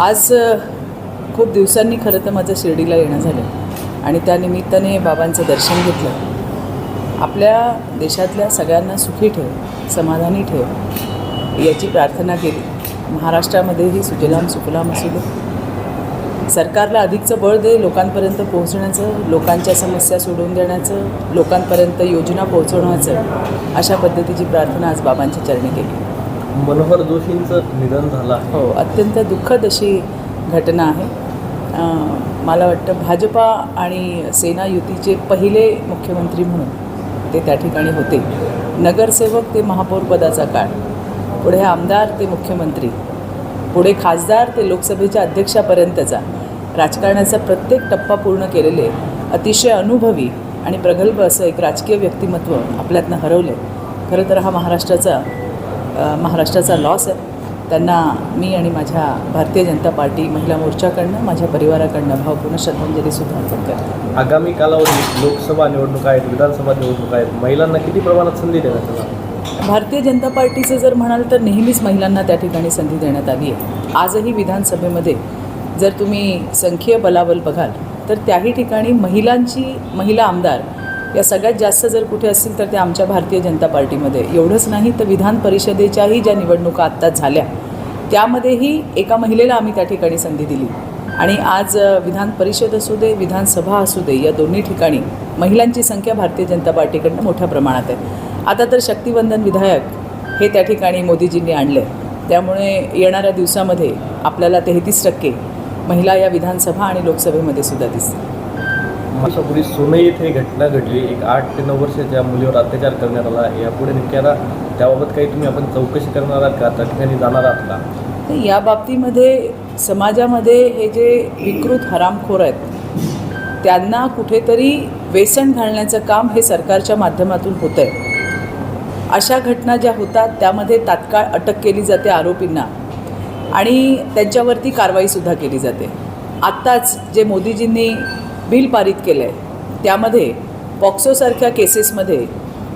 आज खूप दिवसांनी खरं तर माझं शिर्डीला येणं झालं आणि त्यानिमित्ताने बाबांचं दर्शन घेतलं. आपल्या देशातल्या सगळ्यांना सुखी ठेव समाधानी ठेव याची प्रार्थना केली. महाराष्ट्रामध्येही सुजलाम सुफलाम असू दे. सरकारला अधिकचं बळ दे लोकांपर्यंत पोहोचण्याचं लोकांच्या समस्या सोडवून देण्याचं लोकांपर्यंत योजना पोहोचवण्याचं अशा पद्धतीची प्रार्थना आज बाबांच्या चरणी केली. मनोहर जोशींचं निधन झालं आहे. हो अत्यंत दुःखद अशी घटना आहे. मला वाटतं भाजपा आणि सेना युतीचे पहिले मुख्यमंत्री म्हणून ते त्या ठिकाणी होते. नगरसेवक ते महापौरपदाचा काळ. पुढे आमदार ते मुख्यमंत्री. पुढे खासदार ते लोकसभेच्या अध्यक्षापर्यंतचा. राजकारणाचा प्रत्येक टप्पा पूर्ण केलेले अतिशय अनुभवी आणि प्रगल्भ असं एक राजकीय व्यक्तिमत्व आपल्यातनं हरवलं आहे खरं तर हा महाराष्ट्राचा महाराष्ट्राचा लॉस आहे. त्यांना मी आणि माझ्या भारतीय जनता पार्टी महिला मोर्चाकडनं माझ्या परिवाराकडनं भावपूर्ण श्रद्धांजलीसुद्धा अर्पण करते. आगामी कालावधीत लोकसभा निवडणुका आहेत विधानसभा निवडणुका आहेत. महिलांना किती प्रमाणात संधी देण्यात येणार भारतीय जनता पार्टीचं जर म्हणाल तर नेहमीच महिलांना त्या ठिकाणी संधी देण्यात आली आहे. आजही विधानसभेमध्ये जर तुम्ही संख्यीय बलाबल बघाल तर त्याही ठिकाणी महिलांची महिला आमदार या सगळ्यात जास्त जर कुठे असतील तर त्या आमच्या भारतीय जनता पार्टीमध्ये. एवढंच नाही तर विधान परिषदेच्याही ज्या निवडणुका आत्ताच झाल्या त्यामध्येही एका महिलेला आम्ही त्या ठिकाणी संधी दिली. आणि आज विधान परिषद असू दे विधानसभा असू दे या दोन्ही ठिकाणी महिलांची संख्या भारतीय जनता पार्टीकडनं मोठ्या प्रमाणात आहे. आता तर शक्तिवंदन विधायक हे त्या ठिकाणी मोदीजींनी आणलं आहे त्यामुळे येणाऱ्या दिवसामध्ये आपल्याला तेहतीस टक्के महिला या विधानसभा आणि लोकसभेमध्ये सुद्धा दिसतील. वर्षापूर्वी सोने येथे एक घटना घडली. एक आठ ते नऊ वर्षाच्या मुलीवर अत्याचार करण्यात आला आहे. यापुढे नेमक्या त्याबाबत काही तुम्ही आपण चौकशी करणार आहात का? त्या ठिकाणी जाणार आहात का? तर या बाबतीमध्ये समाजामध्ये हे जे विकृत हरामखोर आहेत त्यांना कुठेतरी वेसण घालण्याचं काम हे सरकारच्या माध्यमातून होतं आहे अशा घटना ज्या होतात त्यामध्ये तात्काळ अटक केली जाते आरोपींना आणि त्यांच्यावरती कारवाईसुद्धा केली जाते. आत्ताच जे मोदीजींनी बिल पारित केलं आहे त्यामध्ये पॉक्सोसारख्या केसेसमध्ये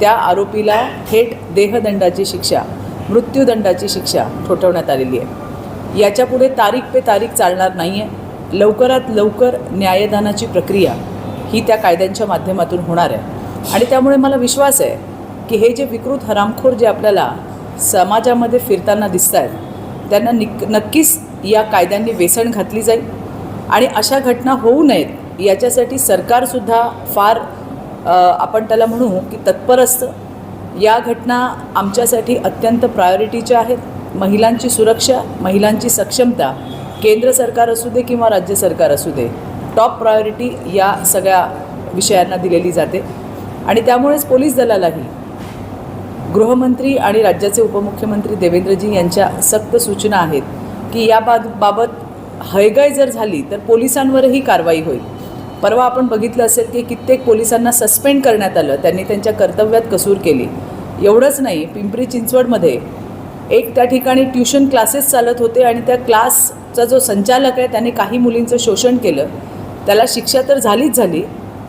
त्या आरोपीला थेट देहदंडाची शिक्षा मृत्यूदंडाची शिक्षा ठोठवण्यात आलेली आहे. याच्यापुढे तारीख पे तारीख चालणार नाही आहे लवकरात लवकर न्यायदानाची प्रक्रिया ही त्या कायद्यांच्या माध्यमातून होणार आहे. आणि त्यामुळे मला विश्वास आहे की हे जे विकृत हरामखोर जे आपल्याला समाजामध्ये फिरताना दिसत आहेत त्यांना निक नक्कीच या कायद्यांनी वेसण घातली जाईल. आणि अशा घटना होऊ नयेत याच्यासाठी सरकारसुद्धा फार आपण त्याला म्हणू की तत्पर असतं या घटना आमच्यासाठी अत्यंत प्रायोरिटीच्या आहेत. महिलांची सुरक्षा महिलांची सक्षमता केंद्र सरकार असू दे किंवा राज्य सरकार असू दे टॉप प्रायोरिटी या सगळ्या विषयांना दिलेली जाते. आणि त्यामुळेच पोलीस दलालाही गृहमंत्री आणि राज्याचे उपमुख्यमंत्री देवेंद्रजी यांच्या सक्त सूचना आहेत की या बाबत हयगय जर झाली तर पोलिसांवरही कारवाई होईल. परवा आपण बघितलं असेल की कित्येक पोलिसांना सस्पेंड करण्यात आलं. त्यांनी त्यांच्या कर्तव्यात कसूर केली. एवढंच नाही पिंपरी चिंचवडमध्ये एक त्या ठिकाणी ट्युशन क्लासेस चालत होते आणि त्या क्लासचा जो संचालक आहे त्याने काही मुलींचं शोषण केलं. त्याला शिक्षा तर झालीच झाली.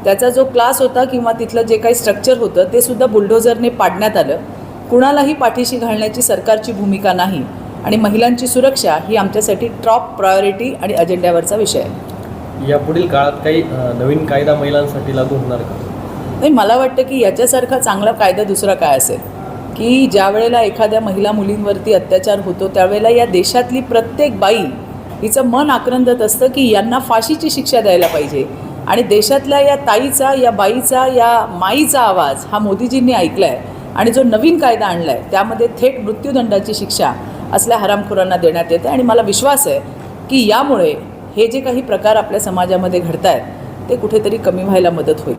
त्याचा जो क्लास होता किंवा तिथलं जे काही स्ट्रक्चर होतं ते सुद्धा बुलडोझरने पाडण्यात आलं. कुणालाही पाठीशी घालण्याची सरकारची भूमिका नाही आणि महिलांची सुरक्षा ही आमच्यासाठी टॉप प्रायोरिटी आणि अजेंड्यावरचा विषय आहे. यापुढील काळात काही नवीन कायदा महिलांसाठी लागू होणार का? नाही मला वाटतं की याच्यासारखा चांगला कायदा दुसरा काय असेल? की ज्या वेळेला एखाद्या महिला मुलींवरती अत्याचार होतो त्यावेळेला या देशातली प्रत्येक बाई हिचं मन आक्रंदत असतं की यांना फाशीची शिक्षा द्यायला पाहिजे. आणि देशातल्या या ताईचा या बाईचा या माईचा आवाज हा मोदीजींनी ऐकला आहे आणि जो नवीन कायदा आणला आहे त्यामध्ये थेट मृत्यूदंडाची शिक्षा असल्या हरामखोरांना देण्यात येते. आणि मला विश्वास आहे की यामुळे हे जे काही प्रकार आपल्या समाजामध्ये घडत आहेत ते कुठेतरी कमी व्हायला मदत होईल.